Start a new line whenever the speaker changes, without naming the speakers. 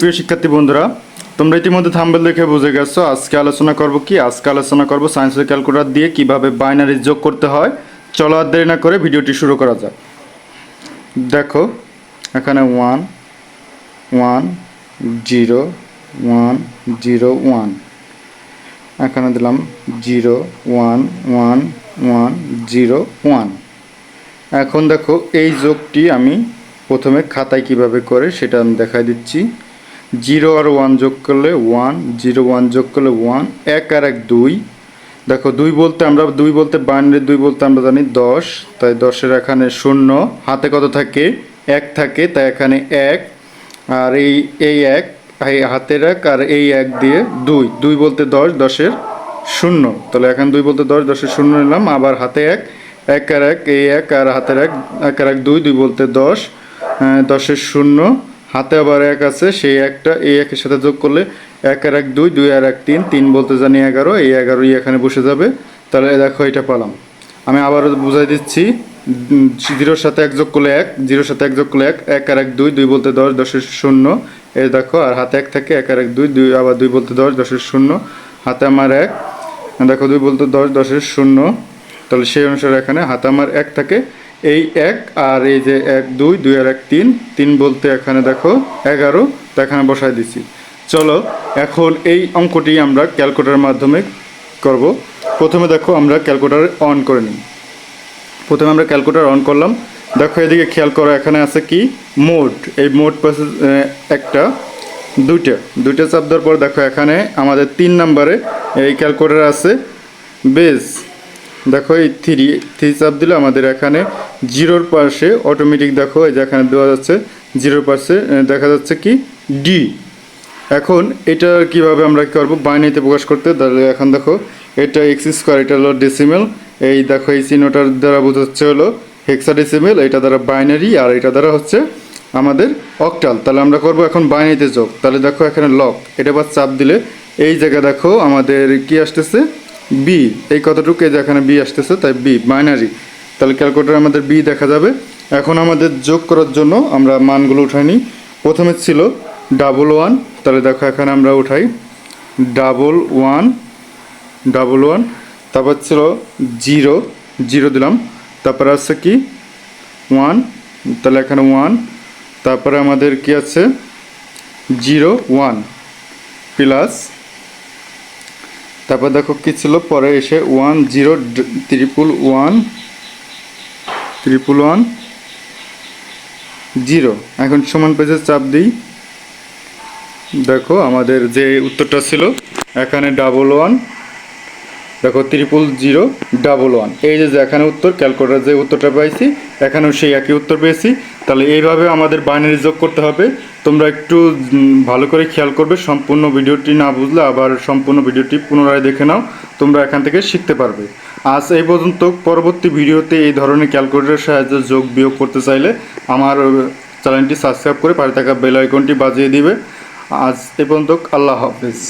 প্রিয় শিক্ষার্থী বন্ধুরা, তোমরা ইতিমধ্যে থাম্বেল দেখে বুঝে গেছো, আজকে আলোচনা করব কি? আজকে আলোচনা করব সায়েন্সের ক্যালকুলেটর দিয়ে কীভাবে বাইনারি যোগ করতে হয়। চলো আর দেরি না করে ভিডিওটি শুরু করা যাক। দেখো, এখানে one one zero one zero one এখানে দিলাম zero one one one zero one এখন দেখো, এই যোগটি আমি প্রথমে খাতায় কীভাবে করে সেটা আমি দেখাই দিচ্ছি। জিরো আর ওয়ান যোগ করলে ওয়ান, জিরো ওয়ান যোগ করলে ওয়ান, এক আর এক দুই। দেখো, দুই বলতে আমরা, দুই বলতে বাইনারি দুই বলতে আমরা জানি দশ, তাই দশের এখানে শূন্য, হাতে কত থাকে? এক থাকে, তাই এখানে এক, আর এই এই এক, এই হাতের এক, আর এই এক দিয়ে দুই। দুই বলতে দশ, দশের শূন্য। তাহলে এখানে দুই বলতে দশ, দশের শূন্য নিলাম, আবার হাতে এক এক আর এক, এই এক, আর হাতের এক এক আর এক দুই দুই বলতে দশ দশের শূন্য। হাতে আবার এক আছে, সেই একটা, এই একের সাথে যোগ করলে এক আর এক দুই দুই আর এক তিন তিন বলতে জানি এগারো, এই এগারোই এখানে বসে যাবে। তাহলে দেখো, এটা পালাম। আমি আবারও বুঝাই দিচ্ছি জিরোর সাথে এক যোগ করলে এক, জিরোর সাথে এক যোগ করলে এক এক আর এক দুই দুই বলতে দশ, দশের শূন্য। এই দেখো, আর হাতে এক থাকে, এক আর এক দুই দুই আবার দুই বলতে দশ, দশের শূন্য। হাতে আমার এক, দেখো দুই বলতে দশ, দশের শূন্য। তাহলে সেই অনুসারে এখানে হাতে আমার এক থাকে এই এক আর এই যে এক, দুই দুই আর এক, তিন তিন বলতে এখানে দেখো এগারো, তো এখানে বসাই দিছি। চলো, এখন এই অঙ্কটি আমরা ক্যালকুলেটারের মাধ্যমে করব। প্রথমে দেখো আমরা ক্যালকুলেটার অন করে নিই। প্রথমে আমরা ক্যালকুলেটার অন করলাম। দেখো এদিকে খেয়াল করো, এখানে আছে কি? মোড। এই মোড পাশে একটা, দুইটা। দুইটা চাপ দেওয়ার পর দেখো এখানে আমাদের তিন নম্বরে এই ক্যালকুলেটার আছে বেস। দেখো, এই থ্রি থ্রি চাপ দিলে আমাদের এখানে জিরোর পাশে অটোমেটিক দেখো, এই যে এখানে দেওয়া যাচ্ছে জিরোর পাশে দেখা যাচ্ছে কি? ডি এখন এটা কীভাবে আমরা করব? বাইনারিতে প্রকাশ করতে, তাহলে এখন দেখো, এটা এক্স স্কোয়ার এটা হলো ডেসিমেল এই দেখো, এই চিহ্নটার দ্বারা বোঝাচ্ছে হলো হেক্সাডেসিমেল এটা দ্বারা বাইনারি আর এটা দ্বারা হচ্ছে আমাদের অকটাল তাহলে আমরা করব এখন বাইনারিতে যোগ। তাহলে দেখো এখানে লক এটা বা চাপ দিলে, এই জায়গা দেখো আমাদের কি আসতেছে? বি এই কতটুকু? এই যে এখানে বি আসতেছে, তাই বি বাইনারি তাহলে ক্যালকুলেটার আমাদের বি দেখা যাবে। এখন আমাদের যোগ করার জন্য আমরা মানগুলো উঠাই নিই। প্রথমে ছিল ডাবল ওয়ান তাহলে দেখো এখানে আমরা উঠাই ডাবল ওয়ান ডাবল ওয়ান তারপর ছিল জিরো জিরো দিলাম। তারপরে আছে কি? ওয়ান তাহলে এখানে ওয়ান তারপরে আমাদের কি আছে? জিরো ওয়ান প্লাস তারপর দেখো কি ছিল? পরে এসে one zero triple one triple one zero এখন সমান পেজে চাপ দিই। দেখো আমাদের যে উত্তরটা ছিল, এখানে ডাবল ওয়ান দেখো ত্রিপুল জিরো ডাবল ওয়ান এই যে এখানে উত্তর ক্যালকুলেটার যে উত্তরটা পাইছি, এখানেও সেই একই উত্তর পেয়েছি। তাহলে এইভাবে আমাদের বাইনারি যোগ করতে হবে। তোমরা একটু ভালো করে খেয়াল করবে, সম্পূর্ণ ভিডিওটি না বুঝলে আবার সম্পূর্ণ ভিডিওটি পুনরায় দেখে নাও, তোমরা এখান থেকে শিখতে পারবে। আজ এই পর্যন্ত, পরবর্তী ভিডিওতে এই ধরনের ক্যালকুলেটরের সাহায্যে যোগ বিয়োগ করতে চাইলে আমার চ্যানেলটি সাবস্ক্রাইব করে পাশে থাকা বেল আইকনটি বাজিয়ে দিবে। আজ এ পর্যন্ত, আল্লাহ হাফেজ।